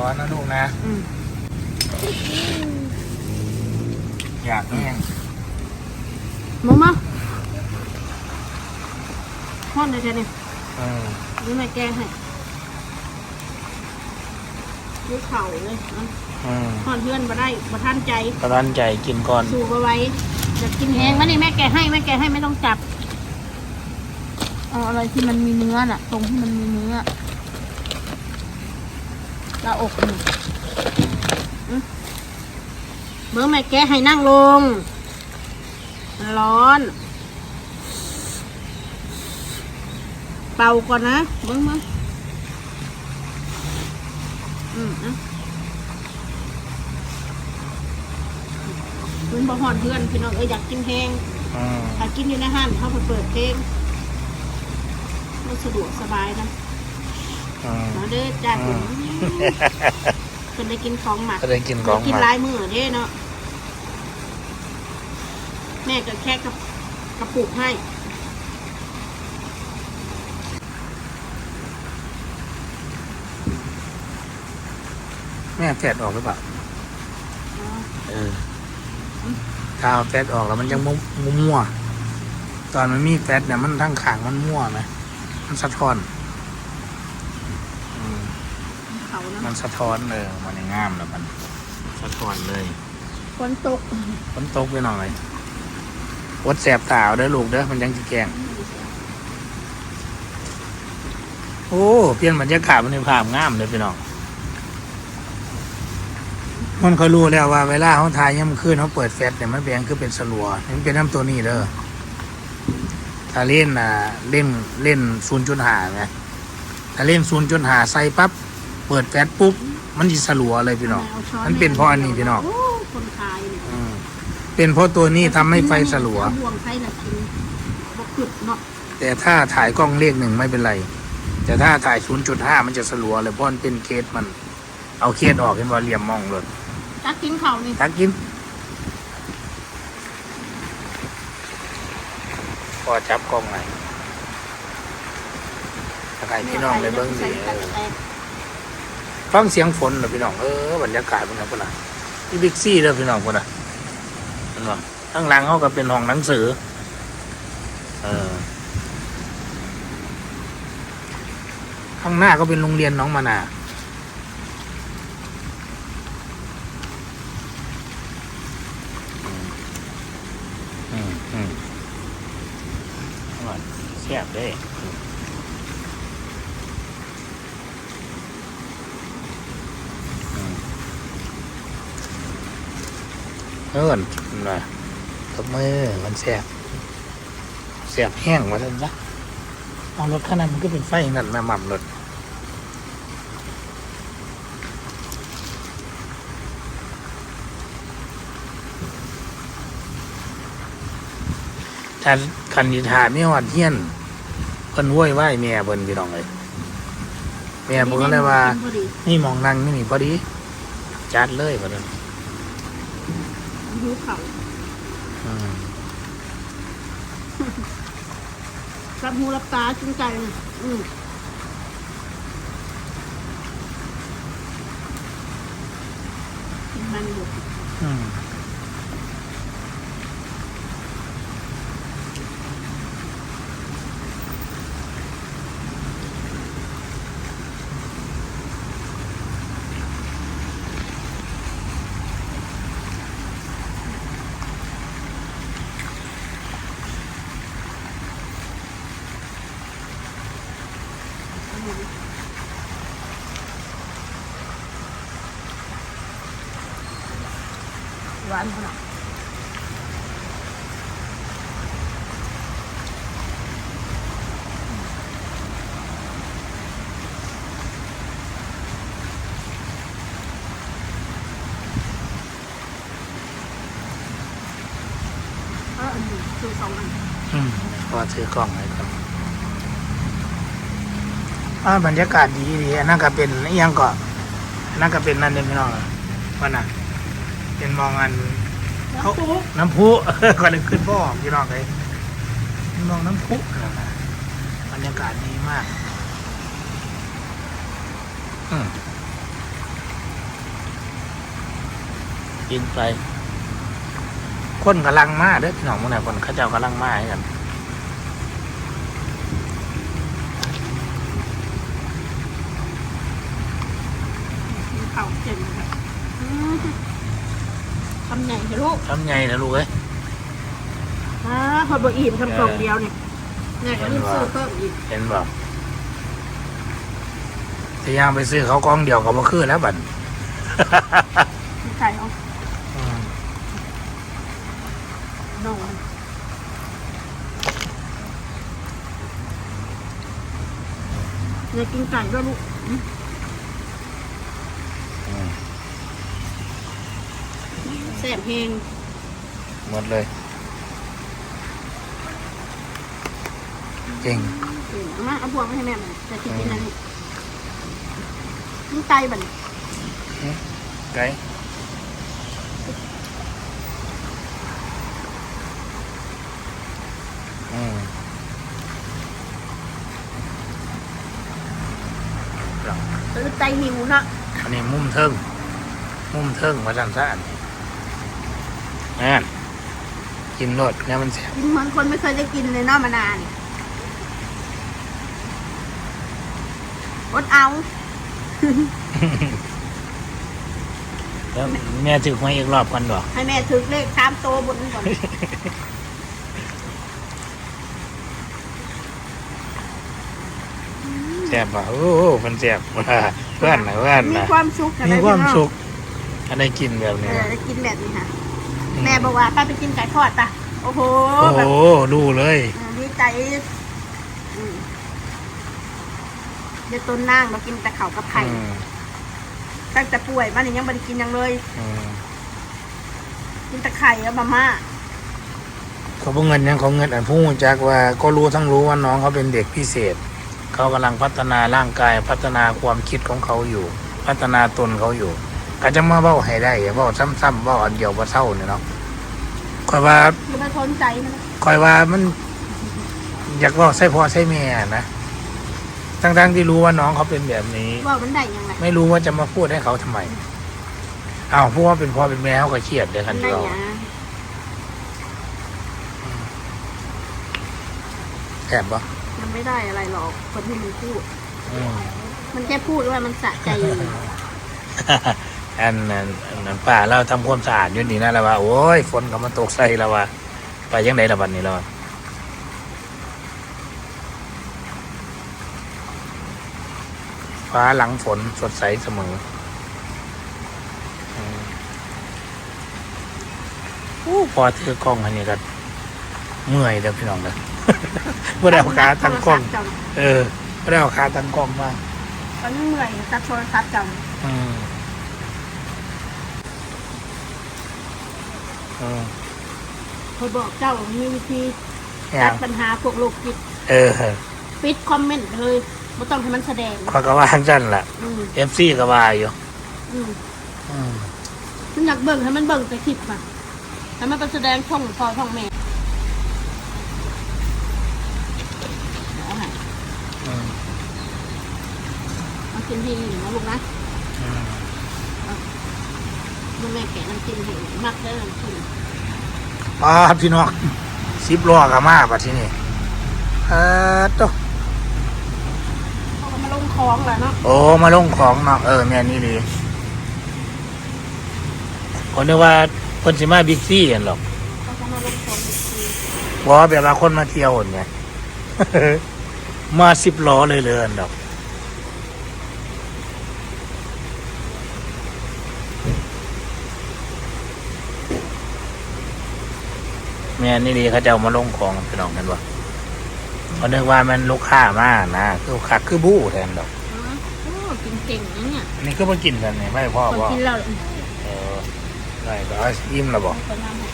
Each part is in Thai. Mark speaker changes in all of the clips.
Speaker 1: ร้อนนะลูกนะ
Speaker 2: อืม
Speaker 1: อยากแห้ง
Speaker 2: มามาพ่อนเลยจ้ะเนี่ย
Speaker 1: เออ
Speaker 2: นี่แม่แกงให้ดูเข่าเลยนะ
Speaker 1: อืม
Speaker 2: พ่อนเพื่อนมาได้มาท่านใจ
Speaker 1: กระดันใจกินก่อน
Speaker 2: สูบเอาไว้จะกินแห้งมานี่แม่แกะให้แม่แกะให้ไม่ต้องจับ เอาอะไรที่มันมีเนื้อน่ะ ตรงที่มันมีเนื้อแลาอกนี่อื้อเมื่อแม่แกะให้นั่งลง มันร้อน เป่าก่อนนะ เบิ้งมาอืมนะเพื่อนบอกหอนเพื่อนพี่น้องเอ้ยอยากกินแห้ง
Speaker 1: อืม
Speaker 2: ถ้ากินอยู่ในห้านเขาเปิดเพลงมันสะดวกสบายนะ
Speaker 1: อืม
Speaker 2: มาเด้อจ้า
Speaker 1: อื
Speaker 2: คุณ
Speaker 1: ม
Speaker 2: คนได้กินของหมัก
Speaker 1: ก็ได้กินของ
Speaker 2: กิน
Speaker 1: มา
Speaker 2: หลายมือเด้เนาะแม่ก็แค่กระกระปุกให้
Speaker 1: แม่แฟดออกหรือเปล่า
Speaker 2: อ๋อ
Speaker 1: เออถ้าเอาแฟดออกแล้วมันยังมั่วมั่วๆตอนมันมีแฟดเนี่ยมันทั้งขางมันมั่วไหมมันสะท้อนอืม
Speaker 2: เขานะ
Speaker 1: มันสะท้อนเลยมันยังงามแล้วมันสะท้อนเลย
Speaker 2: ฝนตก
Speaker 1: ฝนตกไปหน่อยอดแสบตาเอาเด้อลูกเด้อมันยังจะแกล้งโอ้เปลี่ยนบรรยากาศมันในภาพงามเลยพี่น้องมันเขารู้แล้วว่าเวลาเขาถ่ายย่ำคืนเขาเปิดแฟลชเนี่ยมันแบงคือเป็นสลัวมันเป็นน้ำตัวนี้เด้อถ้าเล่นอะเล่นเล่นศูนย์จุดหาไงถ้าเล่นศูนย์จุดหาใส่ปั๊บ เปิดแฟลชปุ๊บ มันจะสลัวเลยพี่น้องา
Speaker 2: ช้
Speaker 1: มันเป็นเพราะอันนี้พี่น้อง
Speaker 2: โคนขายเนี่ย
Speaker 1: อืมเป็นเพราะตัวนี้ทำให้ไฟสลัว
Speaker 2: เอาบ่วงไส้น่ะกินบกขึ้นเนาะ
Speaker 1: แต่ถ้าถ่ายกล้องเลขหนึ่งไม่เป็นไร แต่ถ้าถ่าย 0.5 มันจะสลัวเลยเพราะมันเป็นเคสมัน เอาเคสออกเห็นว่าเหลี่ยมมองเลย
Speaker 2: จักกินเขาวนี่
Speaker 1: ทักกินพอจับกล้องไงถ้าใครพี่น้องเลยเบิ้งดีเออ ฟังเสียงฝนเหรอพี่น้องเออบรรยากาศเป็นไงพุ่นน่ะที่บิ๊กซี่เลยพี่น้องพุ่นน่ะเห็นป่ข้างหลังเขาก็เป็นห้องหนังสือ เออข้างหน้าก็เป็นโรงเรียนน้องมานาอืมอืมอร่อยแซ่บเด้ เอิ้นนะกับมือมันแซ่บแซ่บแห้งมาแล้วจ้ะเอารถขนาดมันก็เป็นไฟนั่นแม่หม่ำรถถ้าคันนิทาไม่หวัดเฮียนเพิ่นโว้ยไหวแม่เพิ่นพี่น้องเลยแม่เพิ่นก็เลยว่า
Speaker 2: กินพอดี
Speaker 1: นี่มองนั่งนี่นี่พอดี จัดเลยพอ ดี
Speaker 2: หิวเขาว
Speaker 1: อืม
Speaker 2: รับหูรับตาจุงใจเลยอืมกินมันบุก
Speaker 1: อืม
Speaker 2: หวานขนาดเอออันนี้คือสองอัน
Speaker 1: อืมพอซื้อกล้องให้ครับอ่าบรรยากาศดีดีอันนั่นก็เป็นอหยังก่อนอันนั่นก็เป็นนั่นเองพี่น้องวันน่ะ เป็นมองอัน
Speaker 2: แล้วปุ๊บ
Speaker 1: น้ำพุก่อนจะขึ้นพ่อพี่น้องเลยมองน้ำพุนั่นน่ะบรรยากาศดีมากอืมกินไปคนกำลังมาเด้อพี่น้องมื่อไหร่คนเขาเจ้ากำลังมาให้กัน
Speaker 2: ข่าเจ็บแบบอืมทำใหญ่เถอะลูก
Speaker 1: ทำไงนะลูกเอ้ย
Speaker 2: อ่าพอบ่อิ่มทำกล่องเดียวเนี่ยเนี่ยก็รีบซื้อเพิ่มอีก
Speaker 1: เห็นบ่พยายามไปซื้อเขากองเดียวก็บ่คือแล้วบัด
Speaker 2: ไก่เอา
Speaker 1: อืม
Speaker 2: นอนเนี่ยกินไก่ด้วยลูก
Speaker 1: อืม
Speaker 2: แสบเพลง
Speaker 1: หมดเลย เก่ง
Speaker 2: เอามาเอาพวงมาให้แม่หน่อยจะกินนั่นลูกกินไก่บัดน
Speaker 1: ไก่อืม
Speaker 2: หรือไก่หิวเนาะ
Speaker 1: อันนี้มุมเทิง มุมเทิงมาจันซ่านนั่ นกินรสเนี่ยมันแสบ
Speaker 2: กินเหมือนคนไม่เคยได้กินเลยเนาะมานานอดเอา
Speaker 1: แล้วแม่ถึกมาอีกรอบกันดอก
Speaker 2: ให้แม่ถึกเลขสามโตวบนก่อน
Speaker 1: แสบป่ะโอ้โหมันแสบว่ะเพื่อนนะเพื่อน
Speaker 2: มี
Speaker 1: นะ
Speaker 2: ความสุขอะ
Speaker 1: มี
Speaker 2: ไร
Speaker 1: ความ
Speaker 2: พี่น้อง
Speaker 1: สุขอันได้กินแบบ
Speaker 2: เอ
Speaker 1: นี้
Speaker 2: อ
Speaker 1: นะ
Speaker 2: ได้กินแบบนี้ค่ะ แม่บอกว่าป้าไปกินไก่ทอดปะโอ้โห
Speaker 1: โอ้
Speaker 2: แบบ
Speaker 1: โหดูเลย
Speaker 2: เออดีใจอืมเดี๋ยวต้นนางเรากินแต่เขาวกับไข่
Speaker 1: อืม
Speaker 2: ตั้งแต่ป่วยบ้านนี้ยังไม่ได้กินหยังเลย
Speaker 1: อืม
Speaker 2: กินแต่ไข่กับมาม่า
Speaker 1: เขาบอกเงินยังเขาเงินอันผู้จักว่าก็รู้ทั้งรู้ว่าน้องเขาเป็นเด็กพิเศษ เขากำลังพัฒนาร่างกายพัฒนาความคิดของเขาอยู่ พัฒนาตนเขาอยู่ ก็จะมาเบ้าให้ได้เบ้าซ้ำๆเบ้าอันเดียวว่าเท่าเนี่ยเนาะคอยว่า
Speaker 2: คือมาสนใจมัน
Speaker 1: คอยว่ามัน อยากเว่าใส่พ่อใส่แม่นะทั้งๆที่รู้ว่าน้องเขาเป็นแบบนี้
Speaker 2: ว่ามันได้ยังไง
Speaker 1: ไม่รู้ว่าจะมาพูดให้เขาทำไมอ้าวพูดว่าเป็นพ่อเป็นแม่เขาก็เครียดเดี๋ยว
Speaker 2: มั
Speaker 1: กัน
Speaker 2: น
Speaker 1: เดี
Speaker 2: ได้
Speaker 1: ยว
Speaker 2: ยัง
Speaker 1: แถบปะ
Speaker 2: มันไม่ได้อะไรหรอกคนที่มันพูด
Speaker 1: อืม
Speaker 2: มันแค่พูดว่ามันสะใจอยู่
Speaker 1: อันนั้นป้าเราทำความสะอาดอยู่นี่นะแล้วว่าโอ้ยฝนก็มาตกใส่แล้วว่าไปยังไงละวันนี้แล้วฟ้าหลังฝนสดใสเสมออืมโอ้พอถือกล้องอันนี้ก็เมื่อยเด้อพี่น้องเด้อเมื่อได้เอาขาตั้งกล้อง เออเมื่อได้เอาขาตั้งกล้องมา
Speaker 2: ตอนนี้เหนื่อยตัดโทรศัพท์จัง
Speaker 1: อืม อืม
Speaker 2: เคยบอกเจ้ามีวิธี
Speaker 1: อย่า
Speaker 2: ตัด
Speaker 1: ง
Speaker 2: ปัญหาพวกโรคจิต
Speaker 1: เออ
Speaker 2: ปิดคอมเมนต์เลยไม่ต้องให้มันแสดง
Speaker 1: ข้อยก็ว่าจันล่ะ
Speaker 2: อืม
Speaker 1: เอฟซีก็ว่าอยู่
Speaker 2: อืม
Speaker 1: อืม
Speaker 2: มันอยากเบิ่งให้มันเบิ่งแต่คลิปมาให้มันไปแสดงช่องพ่อช่องแม่เอาให้
Speaker 1: อืม
Speaker 2: เอากินที่นี่นะลูกนะ
Speaker 1: อืม
Speaker 2: มันแม่แกะน้ำจิ้มให้มักได้น้ำจิ้ม
Speaker 1: ป้าดพี่น้องสิบล้อกับมาปัดที่นี่เออโต
Speaker 2: เขาก็มาลงคลองแหละเนาะ
Speaker 1: โอ้มาลงของเนาะเออแม่นี่ดีคนนึกว่าคนสิมาบิ๊กซี่เห็นหรอก
Speaker 2: เขาก็มาลงคลองอีกที
Speaker 1: บอกว่าแบบว่าคนมาเที่ยวเห็นไง มาสิบล้อเลยเลยอันดอก แม่นี่ดีเขาจะเอามาลงของพี่น้องกันวะเขานึกว่ามันลูกค้ามากนะคือคักคือบู้แทนดอก
Speaker 2: อ๋อโอ้กินเก่งนะเนี่ย
Speaker 1: อันนี้ก็มากินกันเนี่ยไม่พ่อ
Speaker 2: คน
Speaker 1: บอก
Speaker 2: กินแล้ว
Speaker 1: เออได้ก็เอาอิ่มแล้วบอก
Speaker 2: คนทำให้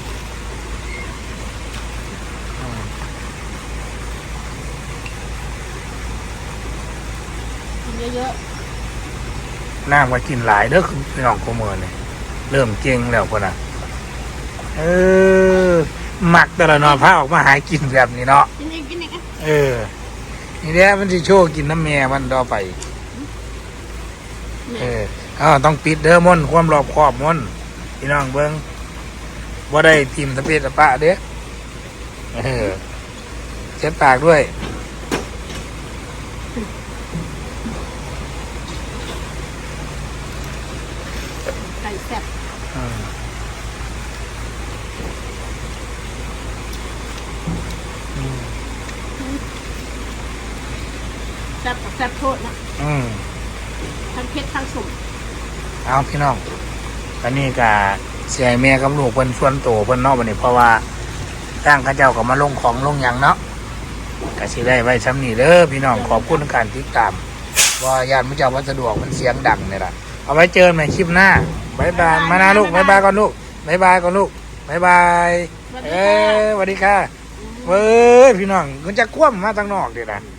Speaker 2: กินเยอะ
Speaker 1: น้ำก็กินหลายเด้อคือพี่น้องขโมยเนี่ยเริ่มเก่งแล้วคนน่ะ เออห มักแต่ละเนอพาออกมาหากินแบบนี้เนาะ
Speaker 2: ๆกินอีกกินอีกอะ
Speaker 1: เออ นี่แหละมันจะโชว์กินน้ำแม่มันต่อไป เอ
Speaker 2: เนี่ย
Speaker 1: ออ้าวต้องปิดเด้อมอนความรอบคอบมอนพี่น้องเบิ้งว่าได้ทีมสเปซสปะเด้อเออเช็ดปากด้วย
Speaker 2: ไก่แซ่บ แซ่บกับแซ่บโทษนะ
Speaker 1: อืม
Speaker 2: ทั้งเผ็ดทั้งสม
Speaker 1: เอาพี่น้องอันนี้กะเสียแม่กับลูกเพิ่นส่วนโตเพิ่นเนอกบันนี้เพราะว่าทางเข้าเจ้าก็มาลงของลงหยังเนาะก็สิได้ไว้ซ้ำนี่เด้อพี่น้องขอบคุณการติดตามว่าญาติมุเจ้าวัสะดวกมันเสียงดังเนี่ยล่ะเอาไว้เจอกันใหม่คลิปหน้าบายบายมานะลูกบายบายก่อนลูกบายบายก่อนลูกบายบาย
Speaker 2: สวัสดี
Speaker 1: เอ้
Speaker 2: ค่ะ
Speaker 1: ยสวัสดีค่ะเว้ยพี่น้องมันจะคว่ำมาทางนอกเดี๋ยวนะ
Speaker 2: อืม